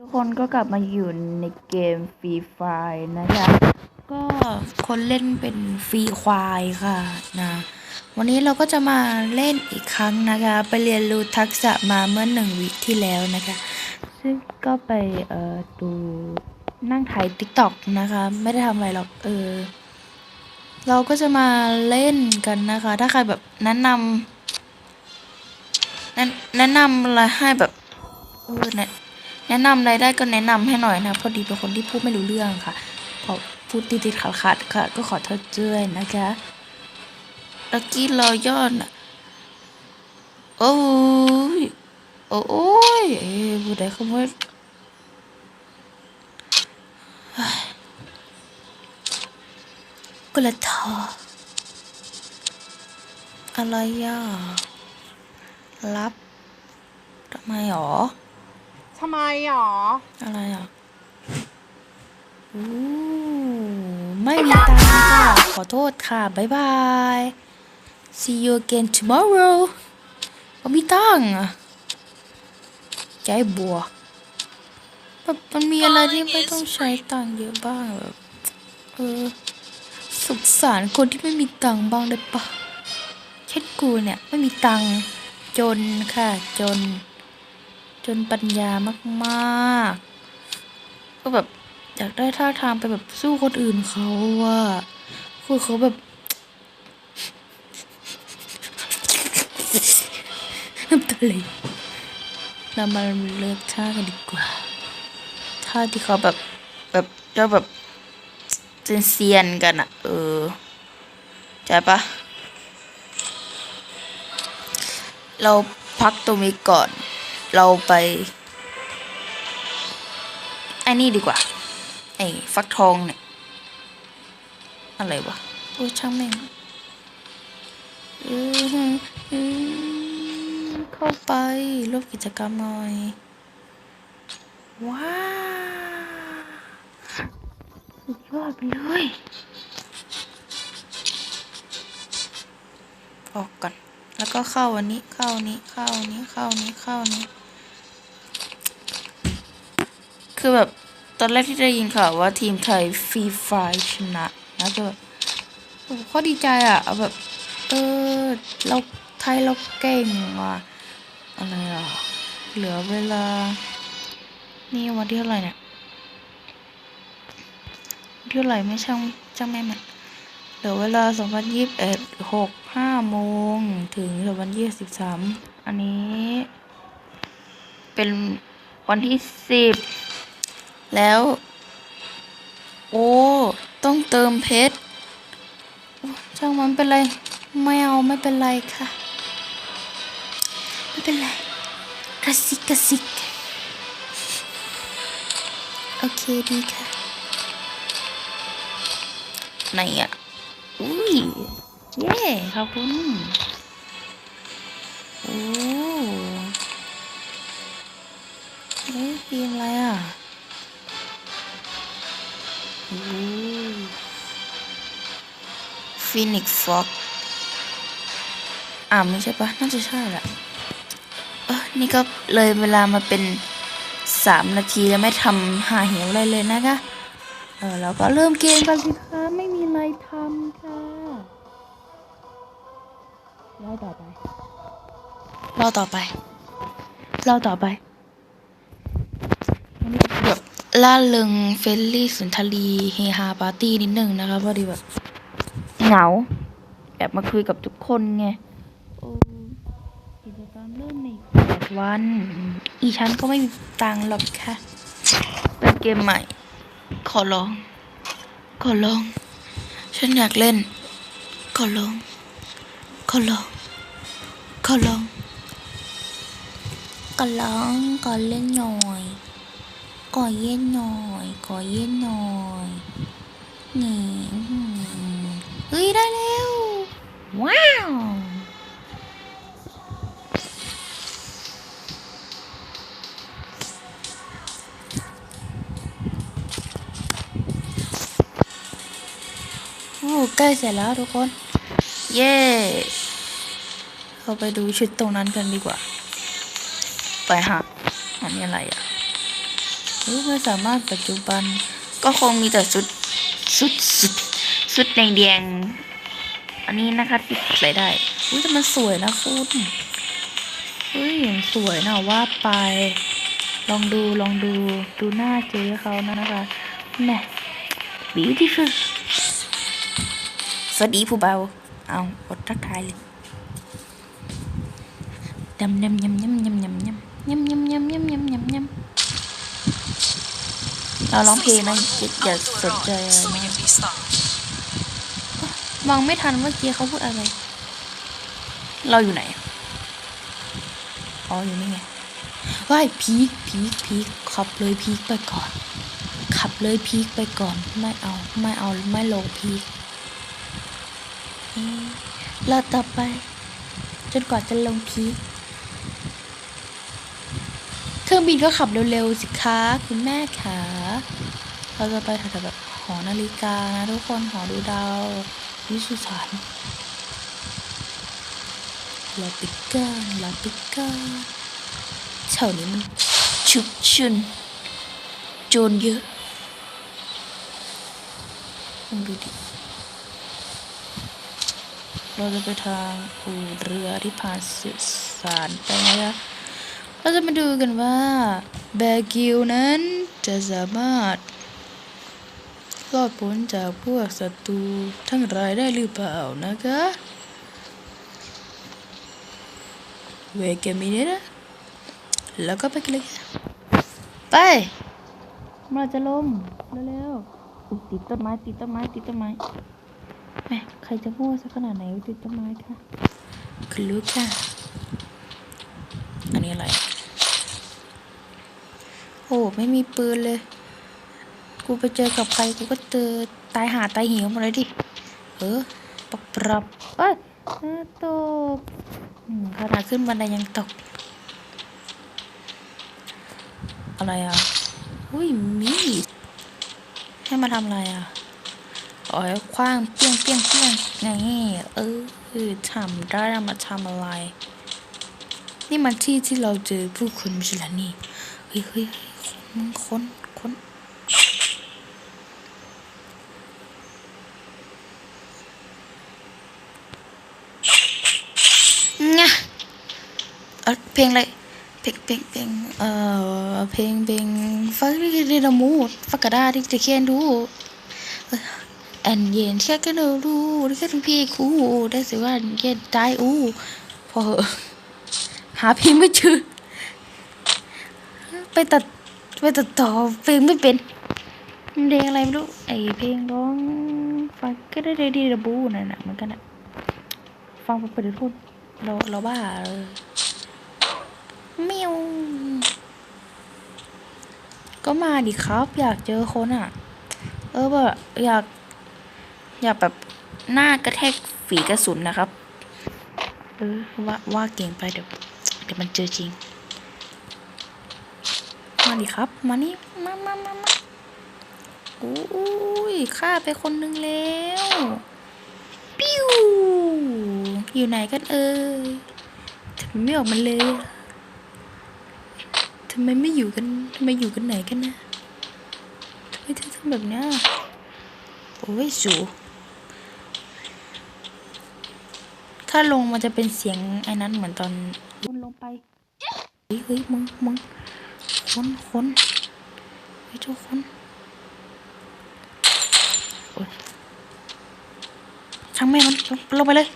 ทุกคนก็กลับมาอยู่ในเกมฟรีไฟนะคะก็คนเล่นเป็นฟรีควายค่ะนะวันนี้เราก็จะมาเล่นอีกครั้งนะคะ ไปเรียนรู้ทักษะมาเมื่อหนึ่งวิที่แล้วนะคะ ซึ่งก็ไปเอ่อดูนั่งถ่ายติ๊กต็อกนะคะ ไม่ได้ทำอะไรหรอกเออเราก็จะมาเล่นกันนะคะ ถ้าใครแบบแนะนำแนะนะนำอะไรให้แบบเออแนะ แนะนำอะไรได้ก็แนะนำให้หน่อยนะพอดีเป็นคนที่พูดไม่รู้เรื่องค่ะพอพูดติดๆขัดๆค่ะ ก็ขอโทษด้วยนะคะลักกี้รอยอนอะโอ้ยโอ้ยเอ้ยผู้ใดขโมยกุละทออะไรอะรับทำไมหรอ ทำไมหรอ อะไรอะอู้ไม่มีตังค์ค่ะ ขอโทษค่ะ บ๊ายบาย see you again tomorrow ไม่มีตังค์อะใจบัวแบบมันมีอะไรที่ไม่ต้องใช้ตังค์เยอะบ้างแบบเออสงสารคนที่ไม่มีตังค์บ้างได้ปะเช่นกูเนี่ย ไม่มีตังค์จนค่ะจน จนปัญญามากๆ ก็แบบอยากได้ท่าทางไปแบบสู้คนอื่นเขาว่าคือเขาแบบน้ำตาไหลเรามาเลือกท่ากันดีกว่า ท่าที่เขาแบบแบบจ้าแบบเซียนกันอะเออใช่ปะเราพักตรงนี้ก่อน เราไปไอ้นี่ดีกว่า ไอ้ฟักทองเนี่ย อะไรวะโอ้ยช่างแม่งเออเออเข้าไปร่วมกิจกรรมหน่อย ว้าวสุดยอดไปเลย ออกก่อน แล้วก็เข้าอันนี้ เข้าอันนี้ เข้าอันนี้ เข้าอันนี้ เข้าอันนี้ คือแบบตอนแรกที่ได้ยินข่าวว่าทีมไทยฟรีไฟชนะนะก็แบบโอ้โหข้อดีใจอะเอาแบบเออเราไทยเราเก่งว่ะอะไรอะเหลือเวลา นี่วันที่เท่าไหร่เนี่ยที่เท่าไหร่ไม่ช่างช่างแม่มันเหลือเวลา 2021 6 5โมงถึง2023 อันนี้ เป็นวันที่ 10 แล้ว โอ้ ต้องเติมเพชรช่างมันเป็นไร ไม่เอาไม่เป็นไรค่ะ ไม่เป็นไรกระซิกกระซิก โอเคดีค่ะไหนอะ อุ้ย เย้ขอบคุณโอ้เฮ้ยทีมอะไรอะ ฟินิกฟ็อกอ่าไม่ใช่ปะน่าจะใช่แหละเออนี่ก็เลยเวลามาเป็นสามนาทีแล้วไม่ทำหาเหวอะไรเลยนะคะเออแล้วก็เริ่มเกมกันสิคะไม่มีอะไรทำค่ะรอต่อไปรอต่อไปรอต่อไป ล่าเริงเฟรนลี่สุนทรีเฮฮาปาร์ตี้นิดนึงนะคะพอดีแบบเหงาแอบมาคุยกับทุกคนไงโอ้กิจกรรมเริ่มในแปดวัน อีฉันก็ไม่มีตังหรอกค่ะเป็นเกมใหม่ ขอร้อง ขอร้อง ฉันอยากเล่น ขอร้อง ขอร้อง ขอร้อง ขอร้อง ขอเล่นหน่อย ขอเย็นหน่อยขอเย็นหน่อยนี่อื้อหือเฮ้ยได้แล้ว ว้าวโอ้ใกล้เสร็จแล้วทุกคน เย้เราไปดูชุดตรงนั้นกันดีกว่า ไปฮะอันนี้อะไรอะ หรือไม่สามารถปัจจุบัน ก็คงมีแต่ชุดชุดชุดชุดแดงๆอันนี้นะคะที่ใส่ได้อุ้ยแต่มันสวยนะคุณเฮ้ยสวยนะว่าไป ลองดูลองดูดูหน้าเจ๊เขานะคะแม่ beautiful สวัสดีผู้เบา เอากดทักทายเลยยำยำยำยำยำยำยำยำยำยำยำยำยำยำ เราร้องเพลงนะอย่าอย่าสนใจอะไรมากฟังไม่ทันเมื่อกี้เขาพูดอะไร เราอยู่ไหน อ๋อ อยู่นี่ไงว่ายพีคพีคพีคขับเลยพีคไปก่อน ขับเลยพีคไปก่อน ไม่เอา ไม่เอา ไม่ลงพีคนี่เราต่อไป จนกว่าจะลงพีคเครื่องบินก็ขับเร็วๆสิคะคุณแม่ขา เราจะไปแถวๆแบบหอนาฬิกานะทุกคนหอดูดาววิสุสานลาปิก้าลาปิก้าแถวนี้มันชุกชุนโจรเยอะลองดูดิ เราจะไปทางอู่เรือที่ผ่านสื่อสารไปนะคะเราจะมาดูกันว่าแบกิวนั้นจะสามารถ รอดพ้นจากพวกศัตรูทั้งรายได้หรือเปล่านะคะเวกมิเนนะแล้วก็ไปกันเลยค่ะไปมันจะล้มเร็วๆอุ๊ยติดต้นไม้ติดต้นไม้ติดต้นไม้แหม่ใครจะมั่วสักขนาดไหนติดต้นไม้ค่ะคุณรู้ค่ะอันนี้อะไร โอ้ไม่มีปืนเลย กูไปเจอกับใครกูก็เจอตายหาตายหิวหมดเลยดิ เออปรับปรับเอ้ยตกขนาดขึ้นบันไดยังตก อะไรอะ อุ้ยมีดให้มาทำอะไรอะอ๋อยคว้างเปี้ยงเปี้ยงเปี้ยงไงเออคือทำได้แล้วมาทำอะไร นี่มันที่ที่เราเจอผู้คนไม่ใช่เหรอนี่เฮ้ยเฮ้ยเฮ้ยมึงค้นค้นงะ เออเพลงอะไรเพลงเพลงเพลงเอ่อเพลงเพลงฟักเรดมูดฟักกระดาที่จะเขียนดูแอนเย็นแค่กันรู้แค่ถึงพี่คู่ได้สิว่าเย็นตายอู้พอเหอะหาเพลงไม่เจอไปตัดไปตัดต่อเพลงไม่เป็นเพลงอะไรไม่รู้ไอเพลงร้องฟังก็ได้ได้ดีระบูนั่นน่ะเหมือนกันอะฟังไปเปิดพูดเราเราบ้าเออเมียวก็มาดิครับ อยากเจอคนอะ เออแบบอยาก อย่าแบบหน้ากระแทกฝีกระสุนนะครับ เออว่าว่าเก่งไปเดี๋ยวเดี๋ยวมันเจอจริง มาดิครับ มานี่ มามามามาอุ้ยฆ่าไปคนนึงแล้วปิ้วอยู่ไหนกันเอ่ยทำไมไม่ออกมาเลย ทำไมไม่อยู่กันทำไมอยู่กันไหนกันนะทำไมถึงทำแบบเนี้ยโอ้ยสูถ้าลงมันจะเป็นเสียงไอ้นั้นเหมือนตอนคนลงไปเฮ้ยเฮ้ยมึงมึงคนคนเฮ้ยทุกคนโอ๊ยช่างแม่งมันลงลงไปเลย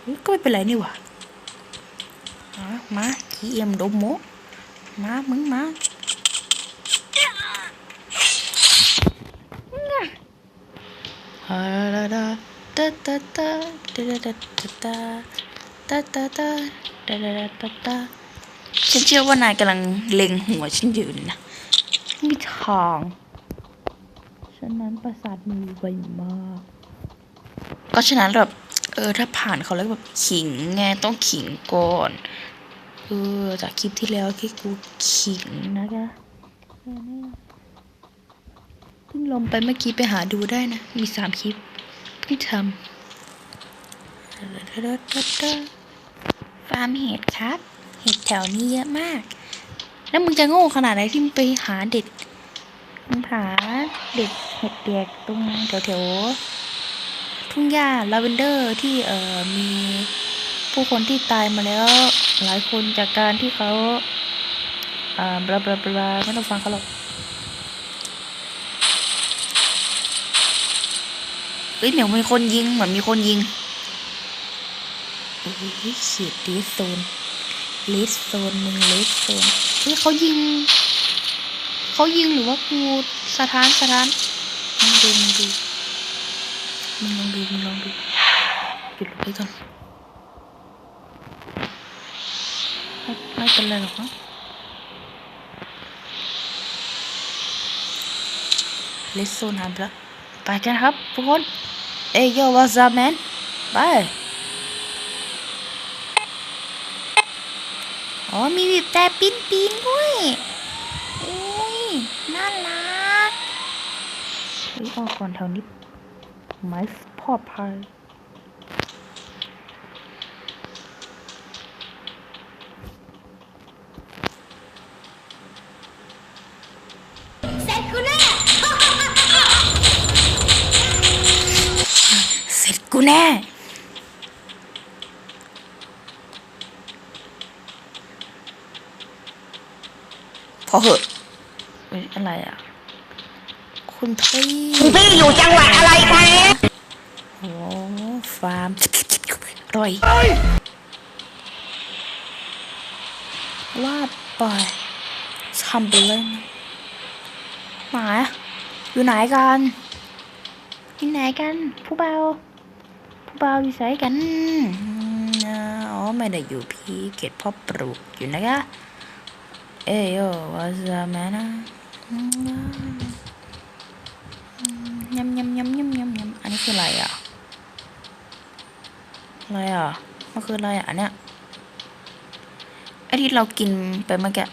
เฮ้ยก็ไม่เป็นไรนี่หว่า มามาขี้เอียมดมโมมา มึงมาฮาลาดาตาตาตาตาตาตาตาตาตาตาตาตาตาตาฉันเชื่อว่านายกำลังเล็งหัวฉันอยู่นะไม่มีทางฉะนั้นประสาทมือไวมากก็ฉะนั้นแบบเออถ้าผ่านเขาแล้วแบบขิงไงต้องขิงก่อน เออจากคลิปที่แล้วที่กูขิงนะคะแค่นี้เพิ่งลงไปเมื่อกี้ไปหาดูได้นะ มีสามคลิปเพิ่ทำฟาร์มเห็ดครับ เห็ดแถวนี้เยอะมาก แล้วมึงจะโง่ขนาดไหนที่มึงไปหาเด็ดมึงหาเด็ดเห็ดแดกตรงแถวแถวๆทุ่งหญ้าลาเวนเดอร์ที่เอ่อมีผู้คนที่ตายมาแล้ว หลายคนจากการที่เขาอ่าบลาบลาบลาไม่ต้องฟังเขาหรอกเอ้ยเหมือนมีคนยิงเหมือนมีคนยิงโอ้ยฉีดดีโซนเลสโซนมึงเลสโซนเฮ้ยเขายิงเขายิงหรือว่ากูสถานสถานมึงดูมึงดูมึงลองดูมึงลองดูหยุดไว้ก่อน ไม่เป็นไรหรอกนะเลสโซนหายไปแล้วไปกันครับทุกคน เอ้ยโย่วาซาแมนไปอ๋อมีบีบแต่ปิ้นปิ้นด้วยอุ้ยน่ารักเฮ้ยออกก่อนแถวนี้ไม้พอพาย กูแน่ พอเหอะอะไรอะ คุณพี่คุณพี่อยู่จังหวัดอะไรคะโอ้ฟาร์มร่อยว่าไปทำไปเลยนหมาอยู่ไหนกันอยู่ไหนกัน ผู้เบา เบาอยู่ไสกันอ๋อไม่ได้อยู่พี่เกตพ่อปลูกอยู่นะคะ เอ้ยโยว่าจะแม่นะยำยำยำยำยำยำอันนี้คืออะไรอะ อะไรอะ มันคืออะไรอะเนี้ยไอที่เรากินไปเมื่อกี้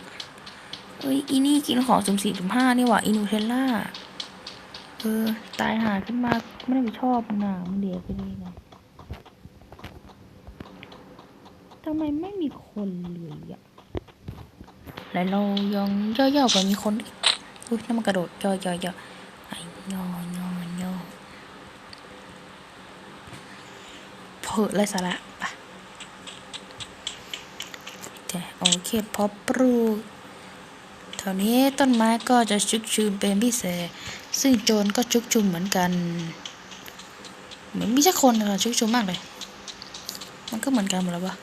เอ้ยอีนี่กินของสุ่มสี่สุ่มห้านี่หว่าอินูเทลล่า เออ ตายหาขึ้นมา ไม่ได้ไปชอบมันนะมันเดียไปเลยนะทำไมไม่มีคนเลยอะแล้วเรายังย่อๆไปมีคนอุ้ยแล้วมันกระโดดย่อย่อๆไอ้ย่อย่อย่อเพอไรสาระไปแต่โอเคพอปลูกแถวนี้ต้นไม้ก็จะชุกชุมเป็นพิเศษ ซึ่งโจรก็ชุกชุมเหมือนกันเหมือนมีสักคนค่ะชุกชุมมากเลย มันก็เหมือนกันหมดแล้วปะ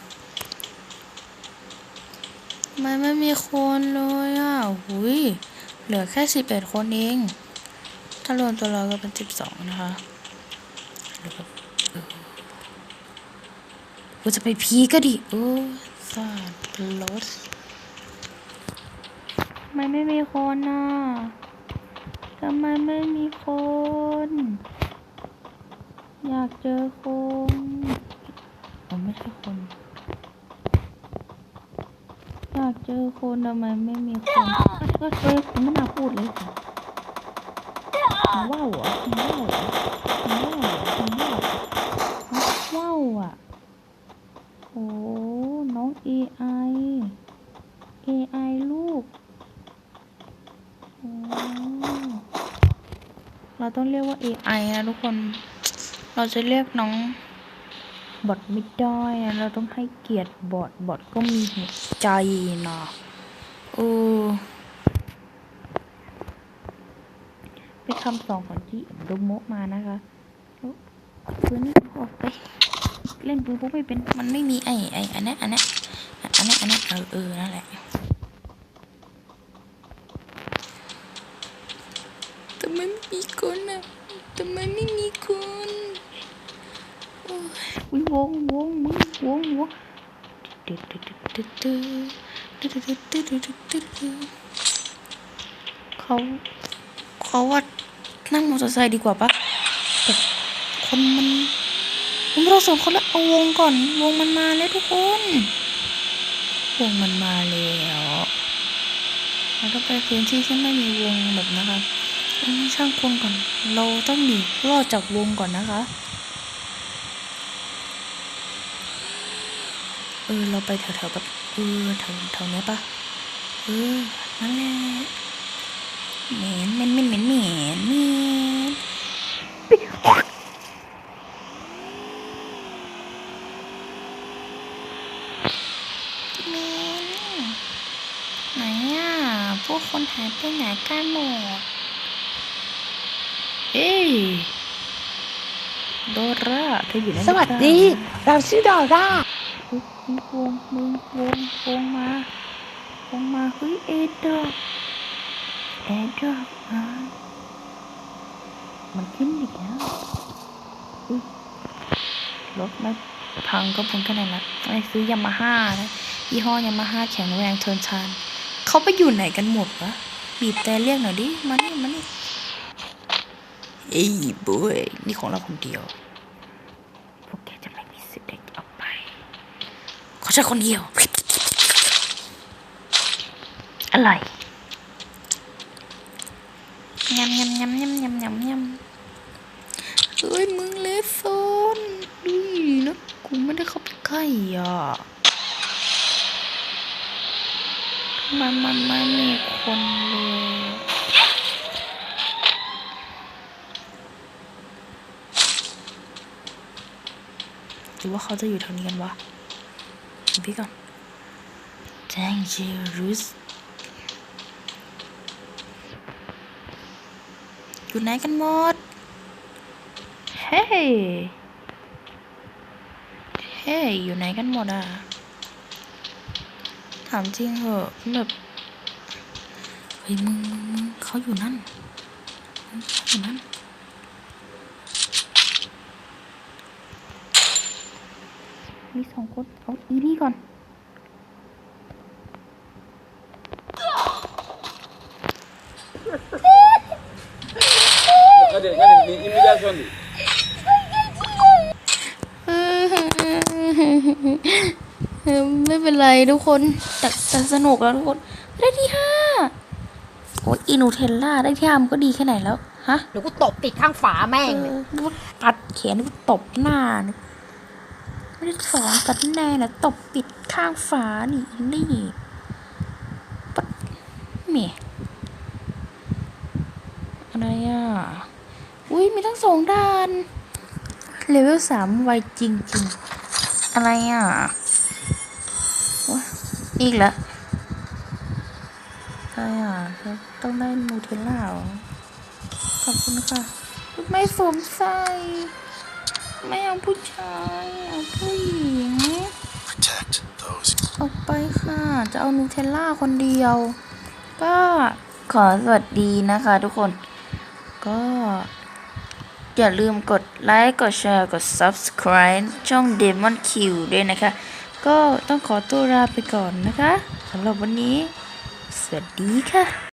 ทำไมไม่มีคนเลยอะหุยเหลือแค่สิบเอ็ดคนเอง ถ้ารวมตัวเราก็เป็นสิบสองนะคะแล้วก็เออกูจะไปพีก็ดิ โอ้สาดปลดทำไมไม่มีคนอะทำไมไม่มีคน อยากเจอคนอ๋อไม่ใช่คน อยากเจอคนทำไมไม่มีคนเฮ้ยเฮ้ยคุณไม่น่าพูดเลยค่ะว้าวเหรอมันว้าวอมันว้าวอมันว้าวอฮะว้าวอะโอ้น้อง AI AI ลูกโอ้เราต้องเรียกว่า AI นะทุกคน เราจะเรียกน้องบอทไม่ได้อะเราต้องให้เกียรติบอทบอทก็มีเหัว ใจนะเออเป็นคำสอนของที่โดโมะมานะคะแล้วปืนนี่ออกไป เล่นปืนพวกไม่เป็น มันไม่มีไอ้ไอ้อันนี้อันนี้อันนี้อันนี้เออเออนั่นแหละทำไมไม่มีคนอะทำไมไม่มีคนอุ้ยวงวงมึงวงวงเขาเขาว่านั่งมอเตอร์ไซค์ดีกว่าปะแต่คนมันผมเราสองคนล้วเอาวงก่อน วงมันมาแล้วทุกคน วงมันมาแล้วเราต้องไปพื้นที่ที่ไม่มีวงแบบนะคะช่างควงก่อน เราต้องหนีรอดจากวงก่อนนะคะ เออ เราไปแถวๆแบบเออแถวแถวนี้ปะเออนั่นแหละเหม็นเหม็นเหม็นเหม็นเหม็นเหม็นเหม็นไหนอะพวกคนหายไปไหนกันหมดเอ้ยโดราเธออยู่ในสวัสดี เราชื่อดอร่า มึงวงมึงวงวงมาวงมาเฮ้ยเอ็ดดอกเอ็ดดอกมามันขึ้นอีกแล้วอุ๊ยรถไม่พังก็เพ้นแค่นั้นนะไอซื้อยามาฮ่านะยี่ห้อยามาฮ่าแข็งแรงทนทานเขาไปอยู่ไหนกันหมดวะบีบแต่เรียกหน่อยดิมานี่มานี่เอ้ยบอยนี่ของเราคนเดียวกแกจะไม่มีสิทธิ์ได้ออกไป ขอ ฉันคนเดียวอะไรยยำยำยำยำยำยำยำเฮ้ยมึงเลฟโซนดูนะกูไม่ได้เข้าไปใกล้อะมันมันไม่มีคนเลยหรือว่าเขาจะอยู่แถวนี้กันวะ ดูพี่ก่อน Dangerous อยู่ไหนกันหมด เฮ้ยเฮ้ยอยู่ไหนกันหมดอะ ถามจริงเหอะแบบเฮ้ยมึงมึงเขาอยู่นั่นเขาอยู่นั่น มีสองคน เอาอีนี่ก่อน Hadi hadi imitasyon değil. ไม่เป็นไรทุกคนแต่แต่สนุกแล้วทุกคน ได้ที่ห้าโอ้ยอินูเทลล่าได้ที่ห้ามันก็ดีแค่ไหนแล้ว ฮะ เดี๋ยวกูตบติดข้างฝาแม่งเอเลยอนึกว่าปัดแขนนึกว่าตบหน้านี่ ไม่ได้สอนปัดแน่นะตบปิดข้างฝานี่นี่ปัดเมีอะไรอะ อุ้ยมีทั้งสองด้านเลเวลสามไวจริงจริงอะไรอะโอ๊ยอีกแล้วอะไรอะต้องได้นูเทล่าขอบคุณค่ะ ไม่สวมใส่ ไม่เอาผู้ชายเอาผู้หญิง protect those ออกไปค่ะ จะเอานูเทลล่าคนเดียว ก็ขอสวัสดีนะคะทุกคน ก็ อย่าลืมกดไลค์ กดแชร์ กด subscribe ช่อง Demon Q ด้วยนะคะ ก็ต้องขอตัวลาไปก่อนนะคะสำหรับวันนี้ สวัสดีค่ะ